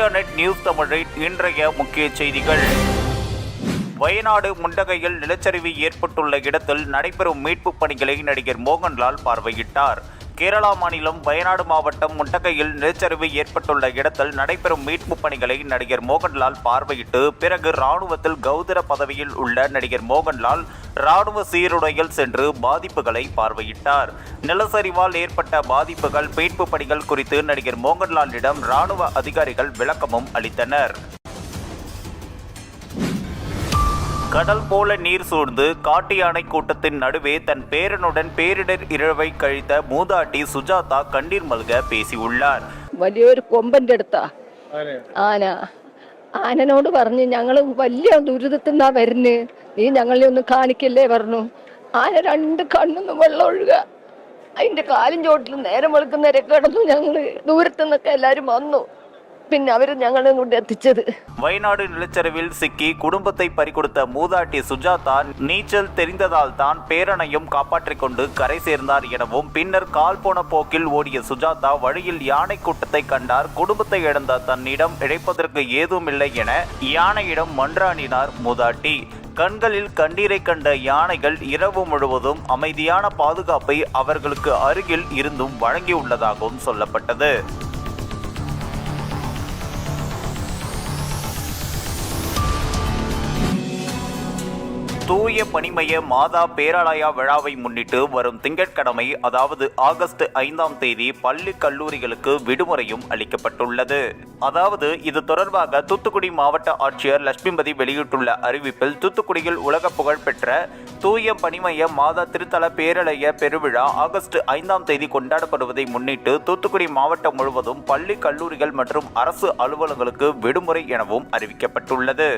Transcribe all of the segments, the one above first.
Asianet news தமிழின் இன்றைய முக்கிய செய்திகள். வயநாடு முண்டகையில் நிலச்சரிவு ஏற்பட்டுள்ள இடத்தில் நடைபெறும் மீட்புப் பணிகளை நடிகர் மோகன்லால் பார்வையிட்டார். கேரளா மாநிலம் வயநாடு மாவட்டம் முண்டக்கையில் நிலச்சரிவு ஏற்பட்டுள்ள இடத்தில் நடைபெறும் மீட்புப் பணிகளை நடிகர் மோகன்லால் பார்வையிட்டு பிறகு ராணுவத்தில் கௌதர பதவியில் உள்ள நடிகர் மோகன்லால் ராணுவ சீருடையில் சென்று பாதிப்புகளை பார்வையிட்டார். நிலச்சரிவால் ஏற்பட்ட பாதிப்புகள் மீட்பு பணிகள் குறித்து நடிகர் மோகன்லாலிடம் ராணுவ அதிகாரிகள் விளக்கமும் அளித்தனர். கடல் போல நீர் சூழ்ந்து காட்டு யானை கூட்டத்தின் நடுவே தன் பேரனுடன் பேரிடர் இரவை கழித்த மூதாட்டி சுஜாதா கண்ணீர் மல்க பேசியுள்ளார் വലിയൊരു കൊമ്പന്റെ അടുത്താ ആന ആനനോട് പറഞ്ഞു ഞങ്ങള് വലിയ ദുരിതത്തിൽ നിന്നാ വരുന്ന് നീ ഞങ്ങളെ ഒന്ന് കാണിക്കല്ലേ പറഞ്ഞു ആന രണ്ട് കണ്ണൊന്നും വെള്ളം ഒഴുക അതിന്റെ കാലും ചോട്ടിൽ നേരം വെളുക്കുന്നവരെ കിടന്നു ഞങ്ങള് ദൂരത്തു നിന്നൊക്കെ എല്ലാരും വന്നു പിന്നെ അവര് ഞങ്ങളെ കൊണ്ട് എത്തിച്ചത് வயநாடு நிலச்சரிவில் சிக்கி குடும்பத்தை பறிகொடுத்த மூதாட்டி சுஜாதா நீச்சல் தெரிந்ததால் தான் பேரனையும் காப்பாற்றிக் கொண்டு கரை சேர்ந்தார் எனவும் பின்னர் கால் போன போக்கில் ஓடிய சுஜாதா வழியில் யானை கூட்டத்தை கண்டார் குடும்பத்தை இழந்த தன்னிடம் இழைப்பதற்கு ஏதுமில்லை என யானையிடம் மன்றாடினார் மூதாட்டி கண்களில் கண்ணீரை கண்ட யானைகள் இரவு முழுவதும் அமைதியான பாதுகாப்பை அவர்களுக்கு அருகில் இருந்தும் வழங்கியுள்ளதாகவும் சொல்லப்பட்டது தூய பணிமய மாதா பேராலயா விழாவை முன்னிட்டு வரும் திங்கட்கிழமை அதாவது ஆகஸ்ட் ஐந்தாம் தேதி பள்ளி கல்லூரிகளுக்கு விடுமுறையும் அளிக்கப்பட்டுள்ளது. அதாவது இது தொடர்பாக தூத்துக்குடி மாவட்ட ஆட்சியர் லட்சுமிபதி வெளியிட்டுள்ள அறிவிப்பில் தூத்துக்குடியில் உலக புகழ் பெற்ற தூய பணிமய மாதா திருத்தல பேரலைய பெருவிழா ஆகஸ்ட் ஐந்தாம் தேதி கொண்டாடப்படுவதை முன்னிட்டு தூத்துக்குடி மாவட்டம் முழுவதும் பள்ளி கல்லூரிகள் மற்றும் அரசு அலுவலகங்களுக்கு விடுமுறை எனவும் அறிவிக்கப்பட்டுள்ளது.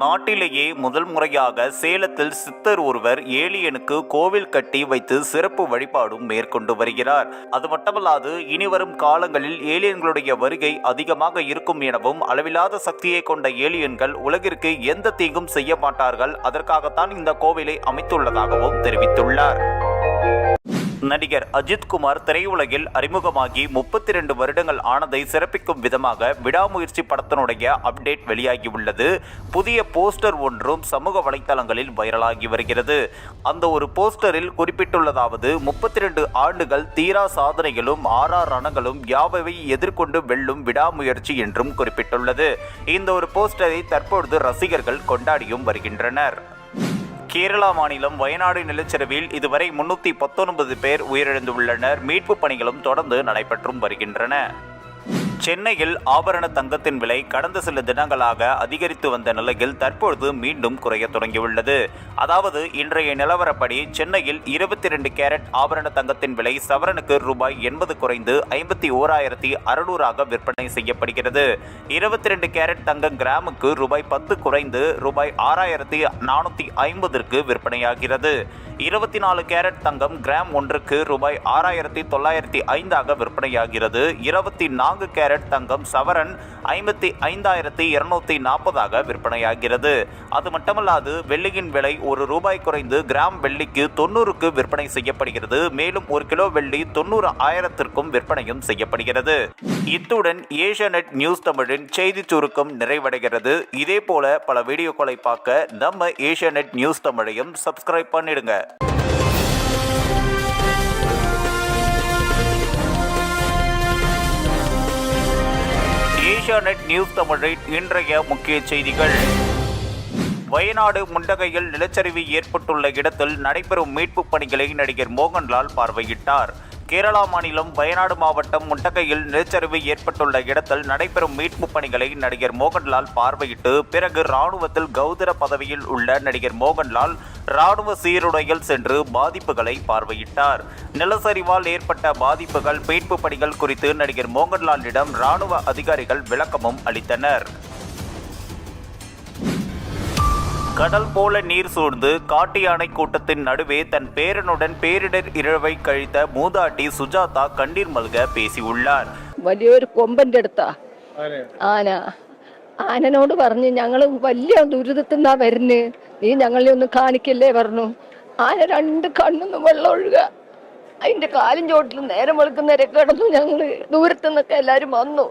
நாட்டிலேயே முதல் முறையாக சேலத்தில் சித்தர் ஒருவர் ஏலியனுக்கு கோவில் கட்டி வைத்து சிறப்பு வழிபாடும் மேற்கொண்டு வருகிறார். அது மட்டுமல்லாது இனிவரும் காலங்களில் ஏலியன்களுடைய வருகை அதிகமாக இருக்கும் எனவும் அளவில்லாத சக்தியை கொண்ட ஏலியன்கள் உலகிற்கு எந்த தீங்கும் செய்ய மாட்டார்கள். அதற்காகத்தான் இந்த கோவிலை அமைத்துள்ளதாகவும் தெரிவித்துள்ளார். நடிகர் அஜித் குமார் திரையுலகில் அறிமுகமாகி முப்பத்தி ரெண்டு வருடங்கள் ஆனதை சிறப்பிக்கும் விதமாக விடாமுயற்சி படத்தினுடைய அப்டேட் வெளியாகியுள்ளது. புதிய போஸ்டர் ஒன்றும் சமூக வலைத்தளங்களில் வைரலாகி வருகிறது. அந்த ஒரு போஸ்டரில் குறிப்பிட்டுள்ளதாவது முப்பத்தி ரெண்டு ஆண்டுகள் தீரா சாதனைகளும் ஆறா ரணங்களும் யாவை எதிர்கொண்டு வெல்லும் விடாமுயற்சி என்றும் குறிப்பிட்டுள்ளது. இந்த ஒரு போஸ்டரை தற்பொழுது ரசிகர்கள் கொண்டாடியும் வருகின்றனர். கேரளா மாநிலம் வயநாடு நிலச்சரிவில் இதுவரை முன்னூத்தி பத்தொன்பது பேர் உயிரிழந்துள்ளனர். மீட்புப் பணிகளும் தொடர்ந்து நடைபெற்றும் வருகின்றன. சென்னையில் ஆபரண தங்கத்தின் விலை கடந்த சில தினங்களாக அதிகரித்து வந்த நிலையில் தற்பொழுது மீண்டும் குறைய தொடங்கியுள்ளது. அதாவது இன்றைய நிலவரப்படி சென்னையில் இருபத்தி ரெண்டு கேரட் ஆபரண தங்கத்தின் விலை சவரனுக்கு ரூபாய் எண்பது குறைந்து ஐம்பத்தி ஓராயிரத்தி அறுநூறாக விற்பனை செய்யப்படுகிறது. இருபத்தி ரெண்டு கேரட் தங்கம் கிராமுக்கு ரூபாய் பத்து குறைந்து ரூபாய் ஆறாயிரத்தி நானூற்றி ஐம்பதற்கு விற்பனையாகிறது. இருபத்தி நாலு கேரட் தங்கம் கிராம் ஒன்றுக்கு ரூபாய் ஆறாயிரத்தி தொள்ளாயிரத்தி ஐந்தாக விற்பனையாகிறது. இருபத்தி நான்கு கேரட் தங்கம் சவரன் ஐம்பத்தி ஐந்தாயிரத்தி இருநூத்தி நாற்பதாக விற்பனையாகிறது. அது மட்டுமல்லாது வெள்ளியின் விலை ஒரு ரூபாய் குறைந்து கிராம் வெள்ளிக்கு தொண்ணூறுக்கு விற்பனை செய்யப்படுகிறது. மேலும் ஒரு கிலோ வெள்ளி தொண்ணூறு ஆயிரத்திற்கும் விற்பனையும் செய்யப்படுகிறது. இத்துடன் ஏஷியாநெட் நியூஸ் தமிழின் செய்தி சுருக்கம் நிறைவடைகிறது. இதே போல பல வீடியோக்களை பார்க்க நம்ம ஏஷியாநெட் நியூஸ் தமிழையும் சப்ஸ்கிரைப் பண்ணிடுங்க. ஏஷியாநெட் நியூஸ் தமிழின் இன்றைய முக்கிய செய்திகள். வயநாடு முண்டகையில் நிலச்சரிவு ஏற்பட்டுள்ள இடத்தில் நடைபெறும் மீட்புப் பணிகளை நடிகர் மோகன்லால் பார்வையிட்டார். கேரளா மாநிலம் வயநாடு மாவட்டம் முண்டக்கையில் நிலச்சரிவு ஏற்பட்டுள்ள இடத்தில் நடைபெறும் மீட்புப் பணிகளை நடிகர் மோகன்லால் பார்வையிட்டு பிறகு ராணுவத்தில் கௌதர பதவியில் உள்ள நடிகர் மோகன்லால் ராணுவ சீருடையில் சென்று பாதிப்புகளை பார்வையிட்டார். நிலச்சரிவால் ஏற்பட்ட பாதிப்புகள் மீட்பு பணிகள் குறித்து நடிகர் மோகன்லாலிடம் ராணுவ அதிகாரிகள் விளக்கமும் அளித்தனர். கடல் போல நீர் சூழ்ந்து காட்டு யானை கூட்டத்தின் நடுவே தன் பேரனுடன் பேரிடர் இரவை கழித்த மூதாட்டி சுஜாதா கண்ணீர் மல்க பேசியுள்ளார் വലിയൊരു കൊമ്പന്റെ അടുത്താ ആന ആനനോട് പറഞ്ഞു ഞങ്ങള് വലിയ ദുരിതത്തിൽ നിന്നാ വരുന്ന് നീ ഞങ്ങളെ ഒന്ന് കാണിക്കല്ലേ പറഞ്ഞു ആന രണ്ട് കണ്ണൊന്നും വെള്ളം ഒഴുക അതിന്റെ കാലും ചോട്ടിൽ നേരം വെളുക്കുന്നവരെ കിടന്നു ഞങ്ങള് ദൂരത്തു നിന്നൊക്കെ എല്ലാരും വന്നു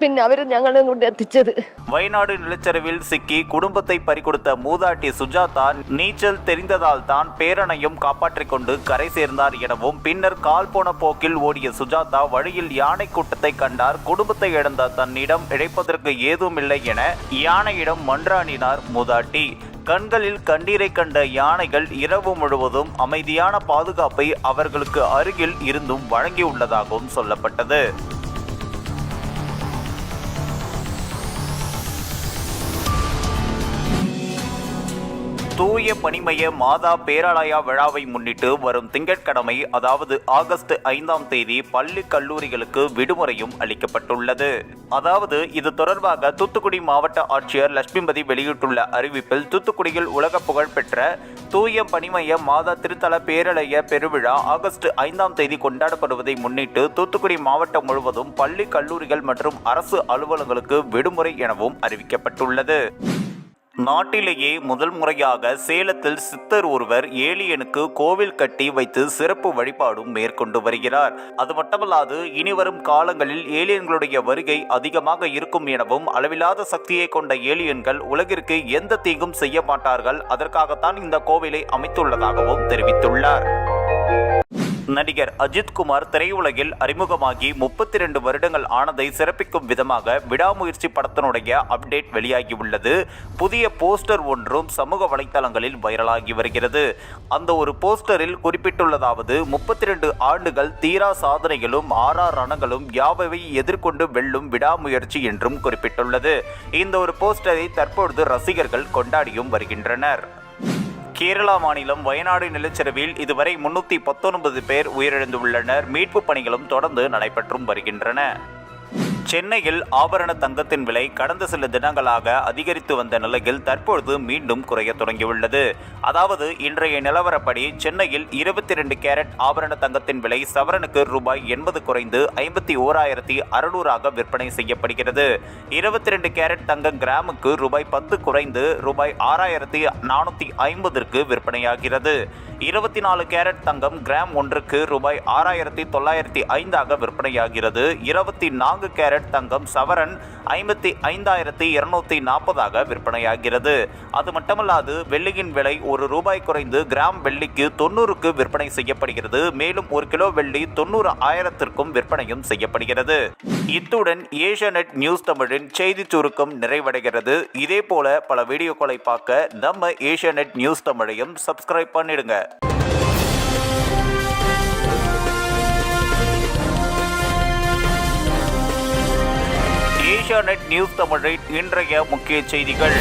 പിന്നെ അവര് ഞങ്ങളെ കൊണ്ട് എത്തിച്ചത് வயநாடு நிலச்சரிவில் சிக்கி குடும்பத்தை பறிகொடுத்த மூதாட்டி சுஜாதா நீச்சல் தெரிந்ததால் தான் பேரனையும் காப்பாற்றிக் கொண்டு கரை சேர்ந்தார் எனவும் பின்னர் கால் போன போக்கில் ஓடிய சுஜாதா வழியில் யானை கூட்டத்தை கண்டார் குடும்பத்தை இழந்த தன்னிடம் இழைப்பதற்கு ஏதுமில்லை என யானையிடம் மன்றாடினார் மூதாட்டி கண்களில் கண்ணீரை கண்ட யானைகள் இரவு முழுவதும் அமைதியான பாதுகாப்பை அவர்களுக்கு அருகில் இருந்தும் வழங்கியுள்ளதாகவும் சொல்லப்பட்டது தூய பனிமய மாதா பேராலயா விழாவை முன்னிட்டு வரும் திங்கட்கிழமை அதாவது ஆகஸ்ட் ஐந்தாம் தேதி பள்ளி கல்லூரிகளுக்கு விடுமுறையும் அளிக்கப்பட்டுள்ளது. அதாவது இது தொடர்பாக தூத்துக்குடி மாவட்ட ஆட்சியர் லட்சுமிபதி வெளியிட்டுள்ள அறிவிப்பில் தூத்துக்குடியில் உலக புகழ் பெற்ற தூய பனிமய மாதா திருத்தல பேரலைய பெருவிழா ஆகஸ்ட் ஐந்தாம் தேதி கொண்டாடப்படுவதை முன்னிட்டு தூத்துக்குடி மாவட்டம் முழுவதும் பள்ளி கல்லூரிகள் மற்றும் அரசு அலுவலங்களுக்கு விடுமுறை எனவும் அறிவிக்கப்பட்டுள்ளது. நாட்டிலேயே முதல் முறையாக சேலத்தில் சித்தர் ஒருவர் ஏலியனுக்கு கோவில் கட்டி வைத்து சிறப்பு வழிபாடும் மேற்கொண்டு வருகிறார். அது மட்டுமல்லாது இனிவரும் காலங்களில் ஏலியன்களுடைய வருகை அதிகமாக இருக்கும் எனவும் அளவில்லாத சக்தியை கொண்ட ஏலியன்கள் உலகிற்கு எந்த தீங்கும் செய்ய மாட்டார்கள். அதற்காகத்தான் இந்த கோவிலை அமைத்துள்ளதாகவும் தெரிவித்துள்ளார். நடிகர் அஜித்குமார் திரையுலகில் அறிமுகமாகி முப்பத்தி ரெண்டு வருடங்கள் ஆனதை சிறப்பிக்கும் விதமாக விடாமுயற்சி படத்தினுடைய அப்டேட் வெளியாகியுள்ளது. புதிய போஸ்டர் ஒன்றும் சமூக வலைத்தளங்களில் வைரலாகி வருகிறது. அந்த ஒரு போஸ்டரில் குறிப்பிட்டுள்ளதாவது முப்பத்தி ரெண்டு ஆண்டுகள் தீரா சாதனைகளும் ஆறார் ரணங்களும் யாவை எதிர்கொண்டு வெல்லும் விடாமுயற்சி என்றும் குறிப்பிட்டுள்ளது. இந்த ஒரு போஸ்டரை தற்பொழுது ரசிகர்கள் கொண்டாடியும் வருகின்றனர். கேரளா மாநிலம் வயநாடு நிலச்சரிவில் இதுவரை முன்னூற்றி பத்தொன்பது பேர் உயிரிழந்துள்ளனர். மீட்பு பணிகளும் தொடர்ந்து நடைபெற்றும் வருகின்றன. சென்னையில் ஆபரண தங்கத்தின் விலை கடந்த சில தினங்களாக அதிகரித்து வந்த நிலையில் தற்பொழுது மீண்டும் குறைய தொடங்கியுள்ளது. அதாவது இன்றைய நிலவரப்படி சென்னையில் இருபத்தி ரெண்டு கேரட் ஆபரண தங்கத்தின் விலை சவரனுக்கு ரூபாய் எண்பது குறைந்து ஐம்பத்தி ஓராயிரத்தி அறுநூறாக விற்பனை செய்யப்படுகிறது. இருபத்தி ரெண்டு கேரட் தங்கம் கிராமுக்கு ரூபாய் பத்து குறைந்து ரூபாய் ஆறாயிரத்தி நானூற்றி ஐம்பதற்கு விற்பனையாகிறது. இருபத்தி நாலு கேரட் தங்கம் கிராம் ஒன்றுக்கு ரூபாய் ஆறாயிரத்தி தொள்ளாயிரத்தி ஐந்தாக விற்பனையாகிறது. இருபத்தி நான்கு கேரட் தங்கம் சவரன் ஐம்பத்தி ஐந்தாயிரத்தி இருநூத்தி நாற்பதாக விற்பனையாகிறது. அது மட்டுமல்லாது வெள்ளியின் விலை ஒரு ரூபாய் குறைந்து கிராம் வெள்ளிக்கு தொண்ணூறுக்கு விற்பனை செய்யப்படுகிறது. மேலும் ஒரு கிலோ வெள்ளி தொண்ணூறு ஆயிரத்திற்கும் விற்பனையும் செய்யப்படுகிறது. இத்துடன் ஏஷியாநெட் நியூஸ் தமிழின் செய்தி சுருக்கம் நிறைவடைகிறது. இதே போல பல வீடியோக்களை பார்க்க நம்ம ஏஷியாநெட் நியூஸ் தமிழையும் சப்ஸ்கிரைப் பண்ணிடுங்க. ஏஷியாநெட் நியூஸ் தமிழின் இன்றைய முக்கிய செய்திகள்.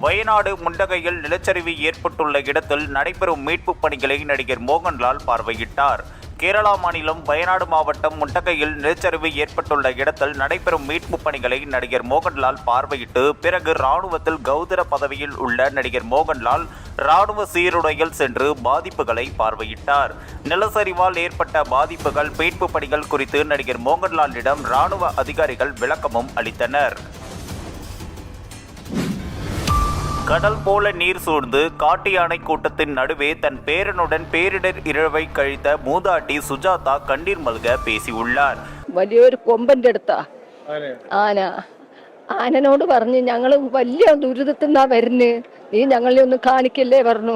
வயநாடு முண்டகையில் நிலச்சரிவு ஏற்பட்டுள்ள இடத்தில் நடைபெறும் மீட்புப் பணிகளை நடிகர் மோகன்லால் பார்வையிட்டார். கேரளா மாநிலம் வயநாடு மாவட்டம் முண்டக்கையில் நிலச்சரிவு ஏற்பட்டுள்ள இடத்தில் நடைபெறும் மீட்பு பணிகளை நடிகர் மோகன்லால் பார்வையிட்டு பிறகு ராணுவத்தில் கௌதர பதவியில் உள்ள நடிகர் மோகன்லால் ராணுவ சீருடையில் சென்று பாதிப்புகளை பார்வையிட்டார். நிலச்சரிவால் ஏற்பட்ட பாதிப்புகள் மீட்புப் பணிகள் குறித்து நடிகர் மோகன்லாலிடம் ராணுவ அதிகாரிகள் விளக்கமும் அளித்தனர். கடல் போல நீர் சூழ்ந்து காட்டு யானை கூட்டத்தின் நடுவே தன் பேரனுடன் பேரிடர் இழவை கழித்த மூதாட்டி சுஜாதா கண்ணீர் மல்க பேசியுள்ளார் വലിയൊരു കൊമ്പന്റെ അടുത്താ ആന ആനനോട് പറഞ്ഞു ഞങ്ങൾ വലിയ ദുരിതത്തിൽ നിന്നാ വരുന്ന് നീ ഞങ്ങളെ ഒന്ന് കാണിക്കല്ലേ പറഞ്ഞു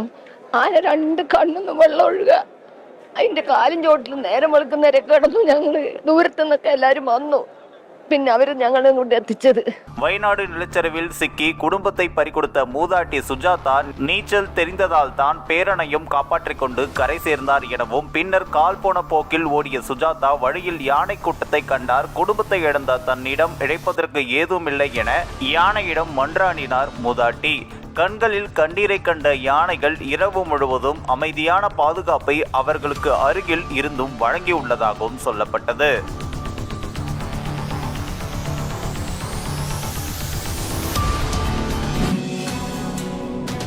ആന രണ്ട് കണ്ണൊന്നും വെള്ളം ഒഴുക അതിന്റെ കാലും ചോട്ടിൽ നേരം വെളുക്കുന്നവരെ കിടന്നു ഞങ്ങള് ദൂരത്തു നിന്നൊക്കെ എല്ലാരും വന്നു പിന്നെ അവര് ഞങ്ങളെ കൊണ്ട് എത്തിച്ചത് வயநாடு நிலச்சரிவில் சிக்கி குடும்பத்தை பறிகொடுத்த மூதாட்டி சுஜாதா நீச்சல் தெரிந்ததால் தான் பேரனையும் காப்பாற்றிக் கொண்டு கரை சேர்ந்தார் எனவும் பின்னர் கால் போன போக்கில் ஓடிய சுஜாதா வழியில் யானை கூட்டத்தை கண்டார் குடும்பத்தை இழந்த தன்னிடம் இழைப்பதற்கு ஏதுமில்லை என யானையிடம் மன்றாடினார் மூதாட்டி கண்களில் கண்ணீரை கண்ட யானைகள் இரவு முழுவதும் அமைதியான பாதுகாப்பை அவர்களுக்கு அருகில் இருந்தும் வழங்கியுள்ளதாகவும் சொல்லப்பட்டது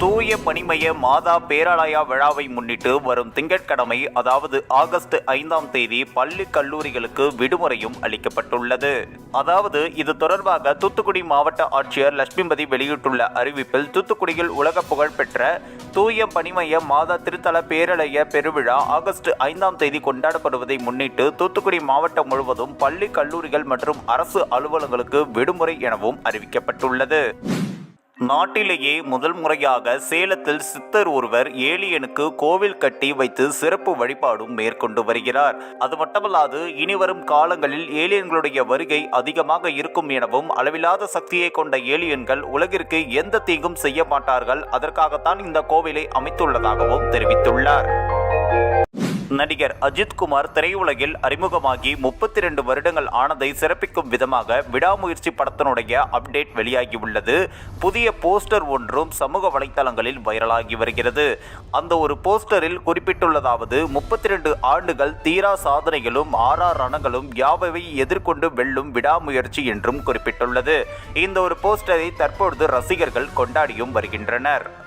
தூய பனிமய மாதா பேராலயா விழாவை முன்னிட்டு வரும் திங்கட்கிழமை அதாவது ஆகஸ்ட் ஐந்தாம் தேதி பள்ளி கல்லூரிகளுக்கு விடுமுறையும் அளிக்கப்பட்டுள்ளது. அதாவது இது தொடர்பாக தூத்துக்குடி மாவட்ட ஆட்சியர் லட்சுமிபதி வெளியிட்டுள்ள அறிவிப்பில் தூத்துக்குடியில் உலக புகழ்பெற்ற தூய பனிமய மாதா திருத்தல பேரலைய பெருவிழா ஆகஸ்ட் ஐந்தாம் தேதி கொண்டாடப்படுவதை முன்னிட்டு தூத்துக்குடி மாவட்டம் முழுவதும் பள்ளி கல்லூரிகள் மற்றும் அரசு அலுவலகங்களுக்கு விடுமுறை எனவும் அறிவிக்கப்பட்டுள்ளது. நாட்டிலேயே முதல் முறையாக சேலத்தில் சித்தர் ஒருவர் ஏலியனுக்கு கோவில் கட்டி வைத்து சிறப்பு வழிபாடும் மேற்கொண்டு வருகிறார். அது மட்டுமல்லாது இனிவரும் காலங்களில் ஏலியன்களுடைய வருகை அதிகமாக இருக்கும் எனவும் அளவில்லாத சக்தியை கொண்ட ஏலியன்கள் உலகிற்கு எந்த தீங்கும் செய்ய மாட்டார்கள். அதற்காகத்தான் இந்த கோவிலை அமைத்துள்ளதாகவும் தெரிவித்துள்ளார். நடிகர் அஜித்குமார் திரையுலகில் அறிமுகமாகி முப்பத்தி ரெண்டு வருடங்கள் ஆனதை சிறப்பிக்கும் விதமாக விடாமுயற்சி படத்தினுடைய அப்டேட் வெளியாகியுள்ளது. புதிய போஸ்டர் ஒன்றும் சமூக வலைத்தளங்களில் வைரலாகி வருகிறது. அந்த ஒரு போஸ்டரில் குறிப்பிட்டுள்ளதாவது முப்பத்தி ரெண்டு ஆண்டுகள் தீரா சாதனைகளும் ஆறா ரணங்களும் யாவை எதிர்கொண்டு வெல்லும் விடாமுயற்சி என்றும் குறிப்பிட்டுள்ளது. இந்த ஒரு போஸ்டரை தற்பொழுது ரசிகர்கள் கொண்டாடியும் வருகின்றனர்.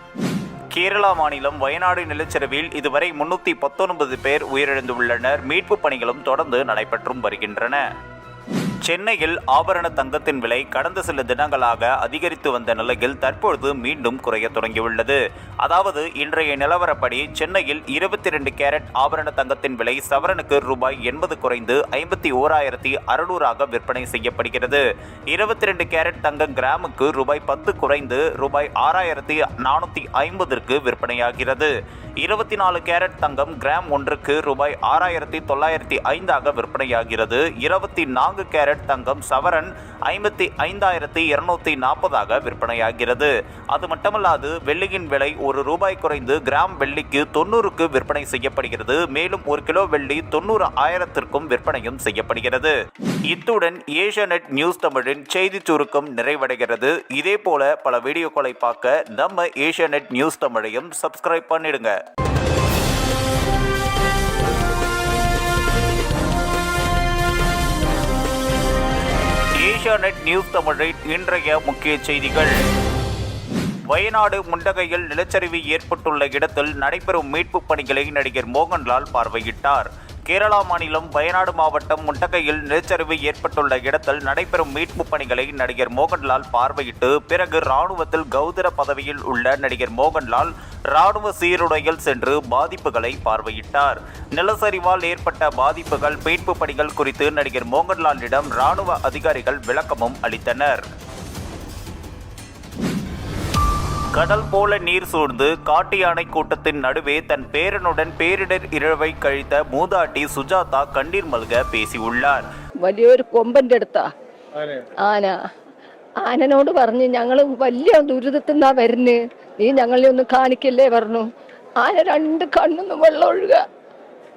கேரளா மாநிலம் வயநாடு நிலச்சரிவில் இதுவரை முன்னூற்றி பத்தொன்பது பேர் உயிரிழந்துள்ளனர். மீட்பு பணிகளும் தொடர்ந்து நடைபெற்றும் வருகின்றன. சென்னையில் ஆபரண தங்கத்தின் விலை கடந்த சில தினங்களாக அதிகரித்து வந்த நிலையில் தற்பொழுது மீண்டும் குறைய தொடங்கியுள்ளது. அதாவது இன்றைய நிலவரப்படி சென்னையில் இருபத்தி ரெண்டு கேரட் ஆபரண தங்கத்தின் விலை சவரனுக்கு ரூபாய் எண்பது குறைந்து ஐம்பத்தி ஓராயிரத்தி அறுநூறாக விற்பனை செய்யப்படுகிறது. இருபத்தி ரெண்டு கேரட் தங்கம் கிராமுக்கு ரூபாய் பத்து குறைந்து ரூபாய் ஆறாயிரத்தி நானூற்றி ஐம்பதற்கு விற்பனையாகிறது. இருபத்தி நாலு கேரட் தங்கம் கிராம் ஒன்றுக்கு ரூபாய் ஆறாயிரத்தி தொள்ளாயிரத்தி ஐந்தாக விற்பனையாகிறது. இருபத்தி நான்கு கேரட் கேரட் தங்கம் சவரன் ஐம்பத்தி ஐந்தாயிரத்தி இருநூத்தி நாற்பதாக விற்பனையாகிறது. அது மட்டுமல்லாது வெள்ளியின் விலை ஒரு ரூபாய் குறைந்து கிராம் வெள்ளிக்கு தொண்ணூறுக்கு விற்பனை செய்யப்படுகிறது. மேலும் ஒரு கிலோ வெள்ளி தொண்ணூறு ஆயிரத்திற்கும் விற்பனையும் செய்யப்படுகிறது. இத்துடன் ஏஷியாநெட் நியூஸ் தமிழின் செய்தி சுருக்கம் நிறைவடைகிறது. இதே போல பல வீடியோக்களை பார்க்க நம்ம ஏஷியாநெட் நியூஸ் தமிழையும் சப்ஸ்கிரைப் பண்ணிடுங்க. ஏஷியாநெட் நியூஸ் தமிழின் இன்றைய முக்கிய செய்திகள். வயநாடு முண்டகையில் நிலச்சரிவு ஏற்பட்டுள்ள இடத்தில் நடைபெறும் மீட்புப் பணிகளை நடிகர் மோகன்லால் பார்வையிட்டார். கேரளா மாநிலம் வயநாடு மாவட்டம் முண்டக்கையில் நிலச்சரிவு ஏற்பட்டுள்ள இடத்தில் நடைபெறும் மீட்புப் பணிகளை நடிகர் மோகன்லால் பார்வையிட்டு பிறகு ராணுவத்தில் கௌதர பதவியில் உள்ள நடிகர் மோகன்லால் ராணுவ சீருடையில் சென்று பாதிப்புகளை பார்வையிட்டார். நிலச்சரிவால் ஏற்பட்ட பாதிப்புகள் மீட்பு பணிகள் குறித்து நடிகர் மோகன்லாலிடம் ராணுவ அதிகாரிகள் விளக்கமும் அளித்தனர். கடல் போல நீர் சூழ்ந்து காட்டு யானை கூட்டத்தின் நடுவே தன் பேரனுடன் பேரிடர் இரவை கழித்த மூதாட்டி சுஜாதா கண்ணீர் மல்க பேசியுள்ளார் വലിയൊരു കൊമ്പന്റെ അടുത്താ ആന ആനനോട് പറഞ്ഞു ഞങ്ങൾ വലിയ ദുരിതത്തിൽ നിന്നാ വരുന്ന് നീ ഞങ്ങളെ ഒന്ന് കാണിക്കല്ലേ പറഞ്ഞു ആന രണ്ട് കണ്ണൊന്നും വെള്ളം ഒഴുക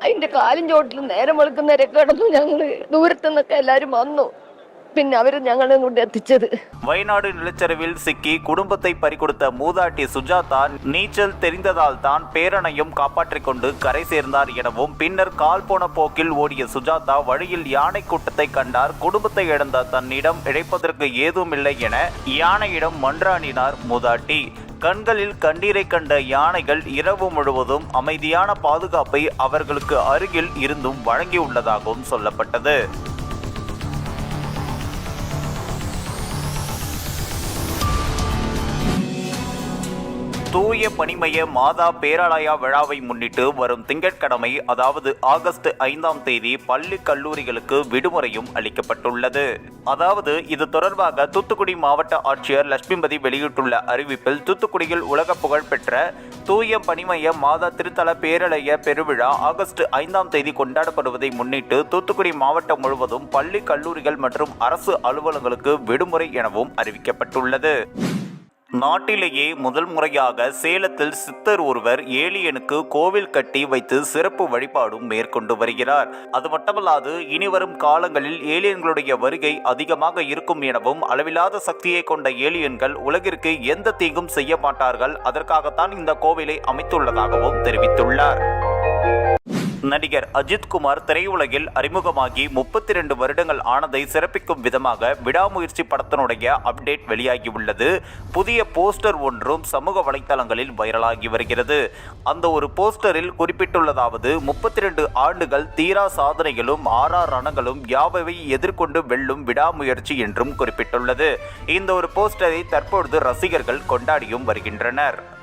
അതിന്റെ കാലും ചോട്ടിൽ നേരം വെളുക്കുന്നവരെ കിടന്നു ഞങ്ങള് ദൂരത്തു നിന്നൊക്കെ എല്ലാരും വന്നു പിന്നെ അവര് ഞങ്ങളെ കൊണ്ട് എത്തിച്ചത് வயநாடு நிலச்சரிவில் சிக்கி குடும்பத்தை பறிகொடுத்த மூதாட்டி சுஜாதா நீச்சல் தெரிந்ததால் தான் பேரனையும் காப்பாற்றிக் கொண்டு கரை சேர்ந்தார் எனவும் பின்னர் கால் போன போக்கில் ஓடிய சுஜாதா வழியில் யானை கூட்டத்தை கண்டார் குடும்பத்தை இழந்த தன்னிடம் இழைப்பதற்கு ஏதுமில்லை என யானையிடம் மன்றாடினார் மூதாட்டி கண்களில் கண்ணீரை கண்ட யானைகள் இரவு முழுவதும் அமைதியான பாதுகாப்பை அவர்களுக்கு அருகில் இருந்தும் வழங்கியுள்ளதாகவும் சொல்லப்பட்டது தூய பனிமய மாதா பேராலயா விழாவை முன்னிட்டு வரும் திங்கட்கிழமை அதாவது ஆகஸ்ட் ஐந்தாம் தேதி பள்ளி கல்லூரிகளுக்கு விடுமுறையும் அளிக்கப்பட்டுள்ளது. அதாவது இது தொடர்பாக தூத்துக்குடி மாவட்ட ஆட்சியர் லட்சுமிபதி வெளியிட்டுள்ள அறிவிப்பில் தூத்துக்குடியில் உலக புகழ்பெற்ற தூய பனிமய மாதா திருத்தல பேரலைய பெருவிழா ஆகஸ்ட் ஐந்தாம் தேதி கொண்டாடப்படுவதை முன்னிட்டு தூத்துக்குடி மாவட்டம் முழுவதும் பள்ளி கல்லூரிகள் மற்றும் அரசு அலுவலங்களுக்கு விடுமுறை எனவும் அறிவிக்கப்பட்டுள்ளது. நாட்டிலேயே முதல் முறையாக சேலத்தில் சித்தர் ஒருவர் ஏலியனுக்கு கோவில் கட்டி வைத்து சிறப்பு வழிபாடும் மேற்கொண்டு வருகிறார். அது மட்டுமல்லாது இனிவரும் காலங்களில் ஏலியன்களுடைய வருகை அதிகமாக இருக்கும் எனவும் அளவில்லாத சக்தியை கொண்ட ஏலியன்கள் உலகிற்கு எந்த தீங்கும் செய்ய மாட்டார்கள். அதற்காகத்தான் இந்த கோவிலை அமைத்துள்ளதாகவும் தெரிவித்துள்ளார். நடிகர் அஜித்குமார் திரையுலகில் அறிமுகமாகி முப்பத்தி ரெண்டு வருடங்கள் ஆனதை சிறப்பிக்கும் விதமாக விடாமுயற்சி படத்தினுடைய அப்டேட் வெளியாகியுள்ளது. புதிய போஸ்டர் ஒன்றும் சமூக வலைத்தளங்களில் வைரலாகி வருகிறது. அந்த ஒரு போஸ்டரில் குறிப்பிட்டுள்ளதாவது முப்பத்தி ரெண்டு ஆண்டுகள் தீரா சாதனைகளும் ஆறா ரணங்களும் யாவை எதிர்கொண்டு வெல்லும் விடாமுயற்சி என்றும் குறிப்பிட்டுள்ளது. இந்த ஒரு போஸ்டரை தற்பொழுது ரசிகர்கள் கொண்டாடியும் வருகின்றனர்.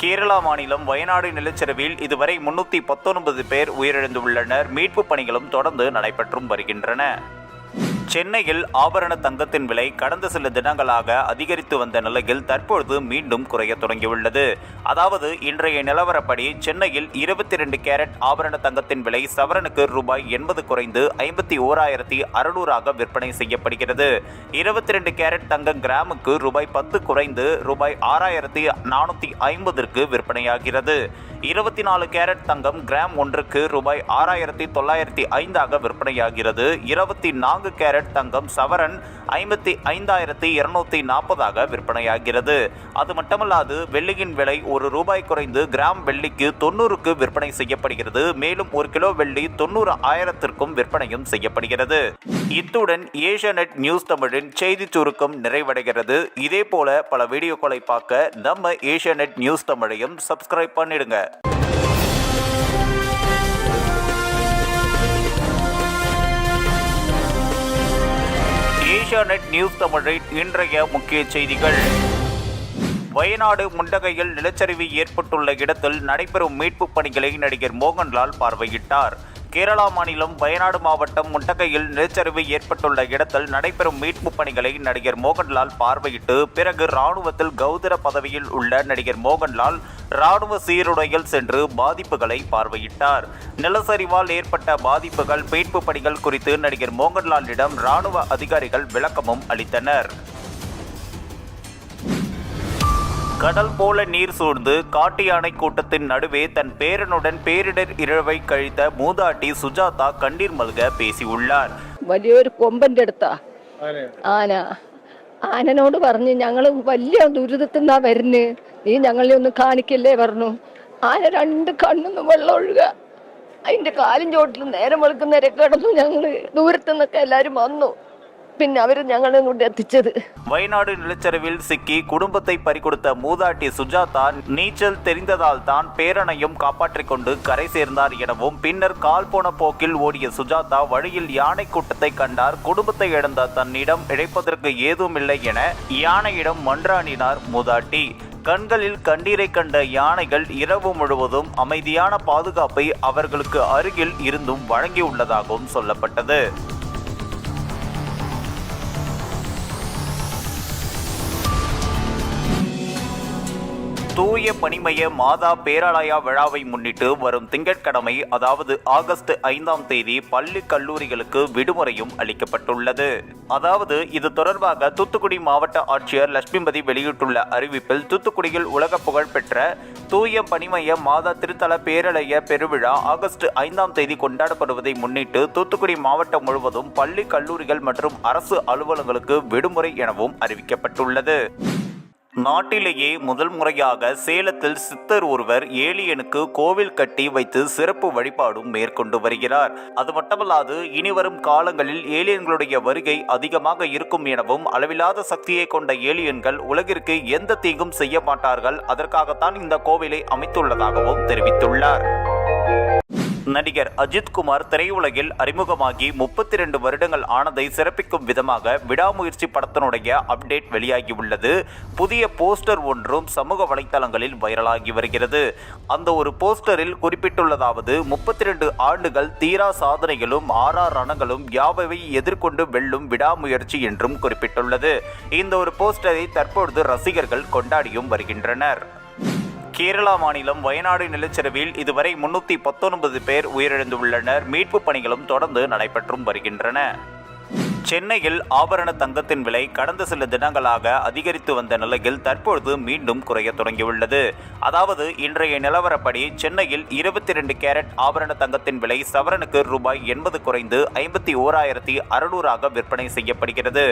கேரளா மாநிலம் வயநாடு நிலச்சரிவில் இதுவரை முன்னூற்றி பத்தொன்பது பேர் உயிரிழந்துள்ளனர். மீட்பு பணிகளும் தொடர்ந்து நடைபெற்றும் வருகின்றன. சென்னையில் ஆபரண தங்கத்தின் விலை கடந்த சில தினங்களாக அதிகரித்து வந்த நிலையில் தற்பொழுது மீண்டும் குறைய தொடங்கியுள்ளது. அதாவது இன்றைய நிலவரப்படி சென்னையில் இருபத்தி ரெண்டு கேரட் ஆபரண தங்கத்தின் விலை சவரனுக்கு ரூபாய் எண்பது குறைந்து ஐம்பத்தி ஓராயிரத்தி அறுநூறாக விற்பனை செய்யப்படுகிறது. இருபத்தி ரெண்டு கேரட் தங்கம் கிராமுக்கு ரூபாய் பத்து குறைந்து ரூபாய் ஆறாயிரத்தி நானூற்றி ஐம்பதற்கு விற்பனையாகிறது. இருபத்தி நாலு கேரட் தங்கம் கிராம் ஒன்றுக்கு ரூபாய் ஆறாயிரத்தி தொள்ளாயிரத்தி ஐந்தாக விற்பனையாகிறது. இருபத்தி நான்கு கேரட் தங்கம் சவரன் ஐம்பத்தி ஐந்தாயிரத்தி இருநூத்தி நாற்பதாக விற்பனையாகிறது. அது மட்டுமல்லாது வெள்ளியின் விலை ஒரு ரூபாய் குறைந்து கிராம் வெள்ளிக்கு தொண்ணூறுக்கு விற்பனை செய்யப்படுகிறது. மேலும் ஒரு கிலோ வெள்ளி தொண்ணூறு ஆயிரத்திற்கும் விற்பனையும் செய்யப்படுகிறது. இத்துடன் ஏஷியாநெட் நியூஸ் தமிழின் செய்தி சுருக்கம் நிறைவடைகிறது. இதே போல பல வீடியோக்களை பார்க்க நம்ம ஏஷியாநெட் நியூஸ் தமிழையும் சப்ஸ்கிரைப் பண்ணிடுங்க. ஏஷியாநெட் நியூஸ் தமிழின் இன்றைய முக்கிய செய்திகள். வயநாடு முண்டகையில் நிலச்சரிவு ஏற்பட்டுள்ள இடத்தில் நடைபெறும் மீட்புப் பணிகளை நடிகர் மோகன்லால் பார்வையிட்டார். கேரளா மாநிலம் வயநாடு மாவட்டம் முண்டகையில் நிலச்சரிவு ஏற்பட்டுள்ள இடத்தில் நடைபெறும் மீட்புப் பணிகளை நடிகர் மோகன்லால் பார்வையிட்டு பிறகு ராணுவத்தில் கௌதர பதவியில் உள்ள நடிகர் மோகன்லால் ராணுவ சீருடையில் சென்று பாதிப்புகளை பார்வையிட்டார். நிலச்சரிவால் ஏற்பட்ட பாதிப்புகள் மீட்பு பணிகள் குறித்து நடிகர் மோகன்லாலிடம் ராணுவ அதிகாரிகள் விளக்கமும் அளித்தனர். கடல் போல நீர் சூழ்ந்து காட்டு யானை கூட்டத்தின் நடுவே தன் பேரனுடன் பேரிடர் இரவை கழித்த மூதாட்டி சுஜாதா கண்ணீர் மல்க பேசியுள்ளார் വലിയൊരു കൊമ്പന്റെ അടുത്താ ആന ആനനോട് പറഞ്ഞു ഞങ്ങള് വലിയ ദുരിതത്തിൽ നിന്നാ വരുന്ന് നീ ഞങ്ങളെ ഒന്ന് കാണിക്കല്ലേ പറഞ്ഞു ആന രണ്ട് കണ്ണൊന്നും വെള്ളം ഒഴുക അതിന്റെ കാലും ചോട്ടിൽ നേരം വെളുക്കുന്നവരെ കിടന്നു ഞങ്ങള് ദൂരത്തു നിന്നൊക്കെ എല്ലാരും വന്നു പിന്നെ അവര് ഞങ്ങളെ കൊണ്ട് എത്തിച്ചത് வயநாடு நிலச்சரிவில் சிக்கி குடும்பத்தை பறிகொடுத்த மூதாட்டி சுஜாதா நீச்சல் தெரிந்ததால் தான் பேரனையும் காப்பாற்றிக் கொண்டு கரை சேர்ந்தார் எனவும் பின்னர் கால் போன போக்கில் ஓடிய சுஜாதா வழியில் யானை கூட்டத்தை கண்டார் குடும்பத்தை இழந்த தன்னிடம் இழைப்பதற்கு ஏதுமில்லை என யானையிடம் மன்றாடினார் மூதாட்டி கண்களில் கண்ணீரை கண்ட யானைகள் இரவு முழுவதும் அமைதியான பாதுகாப்பை அவர்களுக்கு அருகில் இருந்தும் வழங்கியுள்ளதாகவும் சொல்லப்பட்டது தூய பணிமய மாதா பேராலயா விழாவை முன்னிட்டு வரும் திங்கட்கிழமை அதாவது ஆகஸ்ட் ஐந்தாம் தேதி பள்ளி கல்லூரிகளுக்கு விடுமுறையும் அளிக்கப்பட்டுள்ளது. அதாவது இது தொடர்பாக தூத்துக்குடி மாவட்ட ஆட்சியர் லட்சுமிபதி வெளியிட்டுள்ள அறிவிப்பில் தூத்துக்குடியில் உலக புகழ் பெற்ற தூய பணிமய மாதா திருத்தல பேரலைய பெருவிழா ஆகஸ்ட் ஐந்தாம் தேதி கொண்டாடப்படுவதை முன்னிட்டு தூத்துக்குடி மாவட்டம் முழுவதும் பள்ளி கல்லூரிகள் மற்றும் அரசு அலுவலங்களுக்கு விடுமுறை எனவும் அறிவிக்கப்பட்டுள்ளது. நாட்டிலேயே முதல் முறையாக சேலத்தில் சித்தர் ஒருவர் ஏலியனுக்கு கோவில் கட்டி வைத்து சிறப்பு வழிபாடும் மேற்கொண்டு வருகிறார். அது மட்டுமல்லாது இனிவரும் காலங்களில் ஏலியன்களுடைய வருகை அதிகமாக இருக்கும் எனவும் அளவில்லாத சக்தியை கொண்ட ஏலியன்கள் உலகிற்கு எந்த தீங்கும் செய்ய மாட்டார்கள். அதற்காகத்தான் இந்த கோவிலை அமைத்துள்ளதாகவும் தெரிவித்துள்ளார். நடிகர் அஜித் குமார் திரையுலகில் அறிமுகமாகி முப்பத்தி ரெண்டு வருடங்கள் ஆனதை சிறப்பிக்கும் விதமாக விடாமுயற்சி படத்தினுடைய அப்டேட் வெளியாகியுள்ளது. புதிய போஸ்டர் ஒன்றும் சமூக வலைத்தளங்களில் வைரலாகி வருகிறது. அந்த ஒரு போஸ்டரில் குறிப்பிட்டுள்ளதாவது முப்பத்தி ரெண்டு ஆண்டுகள் தீரா சாதனைகளும் ஆறா ரணங்களும் யாவை எதிர்கொண்டு வெல்லும் விடாமுயற்சி என்றும் குறிப்பிட்டுள்ளது. இந்த ஒரு போஸ்டரை தற்பொழுது ரசிகர்கள் கொண்டாடியும் வருகின்றனர். கேரளா மாநிலம் வயநாடு நிலச்சரிவில் இதுவரை முன்னூற்றி பத்தொன்பது பேர் உயிரிழந்துள்ளனர். மீட்புப் பணிகளும் தொடர்ந்து நடைபெற்றும் வருகின்றன. சென்னையில் ஆபரண தங்கத்தின் விலை கடந்த சில தினங்களாக அதிகரித்து வந்த நிலையில் தற்பொழுது மீண்டும் குறைய தொடங்கியுள்ளது. அதாவது இன்றைய நிலவரப்படி சென்னையில் இருபத்தி ரெண்டு கேரட் ஆபரண தங்கத்தின் விலை சவரனுக்கு ரூபாய் எண்பது குறைந்து ஐம்பத்தி ஓராயிரத்தி அறுநூறாக விற்பனை செய்யப்படுகிறது.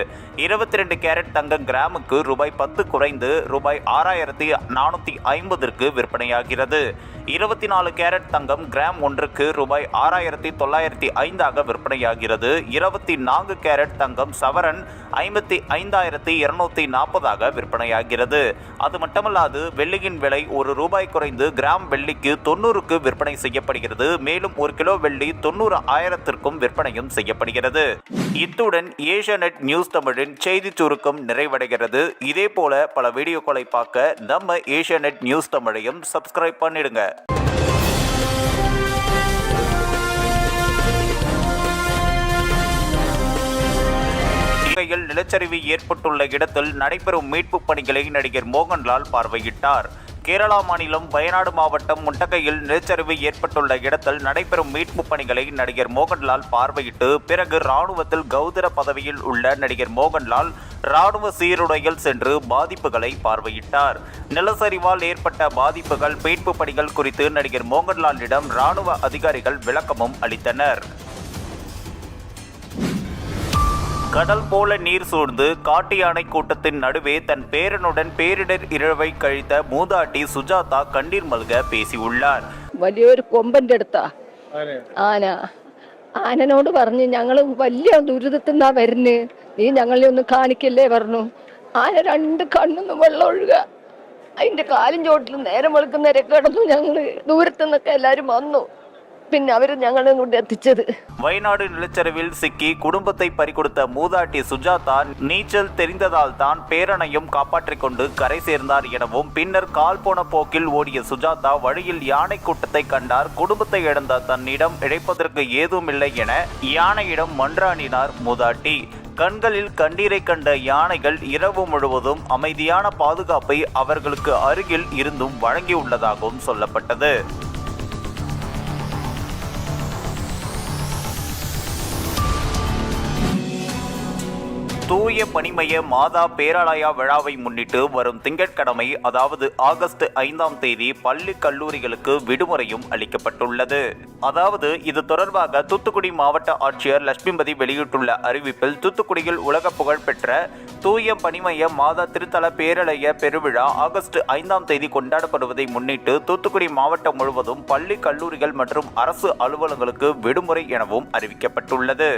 இருபத்தி ரெண்டு கேரட் தங்கம் கிராமுக்கு ரூபாய் பத்து குறைந்து ரூபாய் ஆறாயிரத்தி நானூற்றி ஐம்பதற்கு விற்பனையாகிறது. இருபத்தி நாலு கேரட் தங்கம் கிராம் ஒன்றுக்கு ரூபாய் ஆறாயிரத்தி தொள்ளாயிரத்தி ஐந்தாக விற்பனையாகிறது. இருபத்தி நான்கு கேரட் தங்கம் சவரன் ஐம்பத்தி ஐந்தாயிரத்தி இருநூத்தி நாற்பதாக விற்பனையாகிறது. அது மட்டுமல்லாது வெள்ளியின் விலை ஒரு ரூபாய் குறைந்து கிராம் வெள்ளிக்கு தொண்ணூறுக்கு விற்பனை செய்யப்படுகிறது. மேலும் ஒரு கிலோ வெள்ளி தொண்ணூறு ஆயிரத்திற்கும் விற்பனையும் செய்யப்படுகிறது. இத்துடன் ஏஷியாநெட் நியூஸ் தமிழின் செய்தி சுருக்கம் நிறைவடைகிறது. இதே போல பல வீடியோக்களை பார்க்க நம்ம ஏஷியாநெட் நியூஸ் தமிழையும் சப்ஸ்கிரைப் பண்ணிடுங்க. இலங்கையில் நிலச்சரிவு ஏற்பட்டுள்ள இடத்தில் நடைபெறும் மீட்புப் பணிகளை நடிகர் மோகன்லால் பார்வையிட்டார். கேரளா மாநிலம் வயநாடு மாவட்டம் முண்டகையில் நிலச்சரிவு ஏற்பட்டுள்ள இடத்தில் நடைபெறும் மீட்புப் பணிகளை நடிகர் மோகன்லால் பார்வையிட்டு பிறகு ராணுவத்தில் கௌதர பதவியில் உள்ள நடிகர் மோகன்லால் ராணுவ சீருடையில் சென்று பாதிப்புகளை பார்வையிட்டார். நிலச்சரிவால் ஏற்பட்ட பாதிப்புகள் மீட்பு பணிகள் குறித்து நடிகர் மோகன்லாலிடம் ராணுவ அதிகாரிகள் விளக்கமும் அளித்தனர். கடல் போல நீர் சூழ்ந்து காட்டு யானை கூட்டத்தின் நடுவே தன் பேரனுடன் பேரிடர் இரவை கழித்த மூதாட்டி சுஜாதா கண்ணீர் மல்க பேசியுள்ளார் വലിയൊരു കൊമ്പന്റെ അടുത്താ ആന ആനനോട് പറഞ്ഞു ഞങ്ങൾ വലിയ ദുരിതത്തിൽ നിന്നാ വരുന്ന് നീ ഞങ്ങളെ ഒന്ന് കാണിക്കല്ലേ പറഞ്ഞു ആന രണ്ട് കണ്ണൊന്ന് വെള്ളം ഒഴുക അതിന്റെ കാലും ചോട്ടിൽ നേരം വെളുക്കുന്നവരെ കിടന്നു ഞങ്ങള് ദൂരത്തു നിന്നൊക്കെ എല്ലാരും വന്നു പിന്നെ അവര് ഞങ്ങളെ കൊണ്ട് എത്തിച്ചത് வயநாடு நிலச்சரிவில் சிக்கி குடும்பத்தை பறிகொடுத்த மூதாட்டி சுஜாதா நீச்சல் தெரிந்ததால் தான் பேரனையும் காப்பாற்றிக் கொண்டு கரை சேர்ந்தார் எனவும் பின்னர் கால் போன போக்கில் ஓடிய சுஜாதா வழியில் யானை கூட்டத்தை கண்டார் குடும்பத்தை இழந்த தன்னிடம் இழைப்பதற்கு ஏதுமில்லை என யானையிடம் மன்றாடினார் மூதாட்டி கண்களில் கண்ணீரை கண்ட யானைகள் இரவு முழுவதும் அமைதியான பாதுகாப்பை அவர்களுக்கு அருகில் இருந்தும் வழங்கியுள்ளதாகவும் சொல்லப்பட்டது தூய பணிமய மாதா பேராலயா விழாவை முன்னிட்டு வரும் திங்கட்கிழமை அதாவது ஆகஸ்ட் ஐந்தாம் தேதி பள்ளி கல்லூரிகளுக்கு விடுமுறையும் அளிக்கப்பட்டுள்ளது. அதாவது இது தொடர்பாக தூத்துக்குடி மாவட்ட ஆட்சியர் லட்சுமிபதி வெளியிட்டுள்ள அறிவிப்பில் தூத்துக்குடியில் உலக புகழ்பெற்ற தூய பணிமய மாதா திருத்தல பேரலய பெருவிழா ஆகஸ்ட் ஐந்தாம் தேதி கொண்டாடப்படுவதை முன்னிட்டு தூத்துக்குடி மாவட்டம் முழுவதும் பள்ளி கல்லூரிகள் மற்றும் அரசு அலுவலங்களுக்கு விடுமுறை எனவும் அறிவிக்கப்பட்டுள்ளது.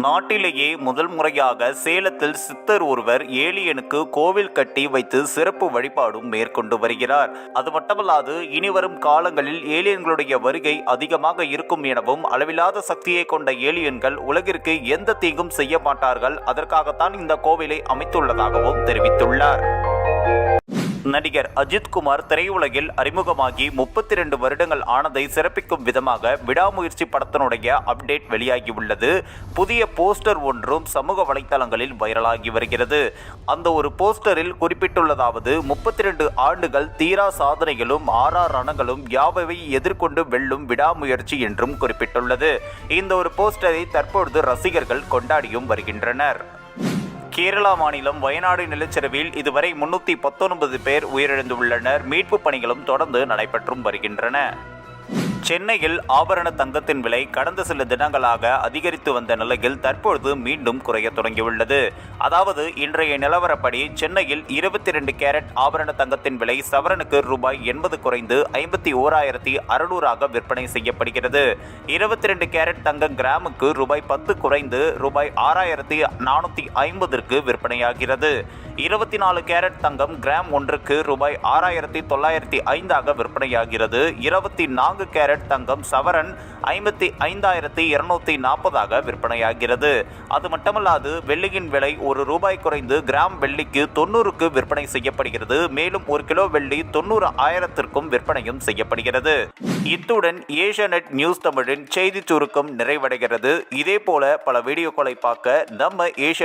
நாட்டிலேயே முதல் முறையாக சேலத்தில் சித்தர் ஒருவர் ஏலியனுக்கு கோவில் கட்டி வைத்து சிறப்பு வழிபாடும் மேற்கொண்டு வருகிறார். அது மட்டுமல்லாது இனிவரும் காலங்களில் ஏலியன்களுடைய வருகை அதிகமாக இருக்கும் எனவும் அளவில்லாத சக்தியை கொண்ட ஏலியன்கள் உலகிற்கு எந்த தீங்கும் செய்ய மாட்டார்கள். அதற்காகத்தான் இந்த கோவிலை அமைத்துள்ளதாகவும் தெரிவித்துள்ளார். நடிகர் அஜித்குமார் திரையுலகில் அறிமுகமாகி முப்பத்தி ரெண்டு வருடங்கள் ஆனதை சிறப்பிக்கும் விதமாக விடாமுயற்சி படத்தினுடைய அப்டேட் வெளியாகியுள்ளது. புதிய போஸ்டர் ஒன்றும் சமூக வலைத்தளங்களில் வைரலாகி வருகிறது. அந்த ஒரு போஸ்டரில் குறிப்பிட்டுள்ளதாவது முப்பத்தி ரெண்டு ஆண்டுகள் தீரா சாதனைகளும் ஆறா ரணங்களும் யாவை எதிர்கொண்டு வெல்லும் விடாமுயற்சி என்றும் குறிப்பிட்டுள்ளது. இந்த ஒரு போஸ்டரை தற்பொழுது ரசிகர்கள் கொண்டாடியும் வருகின்றனர். கேரளா மாநிலம் வயநாடு நிலச்சரிவில் இதுவரை முன்னூற்றி பத்தொன்பது பேர் உயிரிழந்துள்ளனர். மீட்பு பணிகளும் தொடர்ந்து நடைபெற்றும் வருகின்றன. சென்னையில் ஆபரண தங்கத்தின் விலை கடந்த சில தினங்களாக அதிகரித்து வந்த நிலையில் தற்பொழுது மீண்டும் குறைய தொடங்கியுள்ளது. அதாவது இன்றைய நிலவரப்படி சென்னையில் இருபத்தி ரெண்டு கேரட் ஆபரண தங்கத்தின் விலை சவரனுக்கு ரூபாய் எண்பது குறைந்து ஐம்பத்தி ஓராயிரத்தி அறுநூறாக விற்பனை செய்யப்படுகிறது. இருபத்தி ரெண்டு கேரட் தங்கம் கிராமுக்கு ரூபாய் பத்து குறைந்து ரூபாய் ஆறாயிரத்தி நானூற்றி ஐம்பதற்கு விற்பனையாகிறது. இருபத்தி நாலு கேரட் தங்கம் கிராம் ஒன்றுக்கு ரூபாய் ஆறாயிரத்தி தொள்ளாயிரத்தி ஐந்தாக விற்பனையாகிறது. இருபத்தி நான்கு கேரட் கேரட் தங்கம் சவரன் ஐம்பத்தி ஐந்தாயிரத்தி இருநூத்தி நாற்பதாக விற்பனையாகிறது. அது மட்டுமல்லாது வெள்ளியின் விலை ஒரு ரூபாய் குறைந்து கிராம் வெள்ளிக்கு தொண்ணூறுக்கு விற்பனை செய்யப்படுகிறது. மேலும் ஒரு கிலோ வெள்ளி தொண்ணூறு ஆயிரத்திற்கும் விற்பனையும் செய்யப்படுகிறது. இத்துடன் ஏஷியாநெட் நியூஸ் தமிழின் செய்தி சுருக்கம் நிறைவடைகிறது. இதே போல பல வீடியோக்களை பார்க்க நம்ம ஏஷியா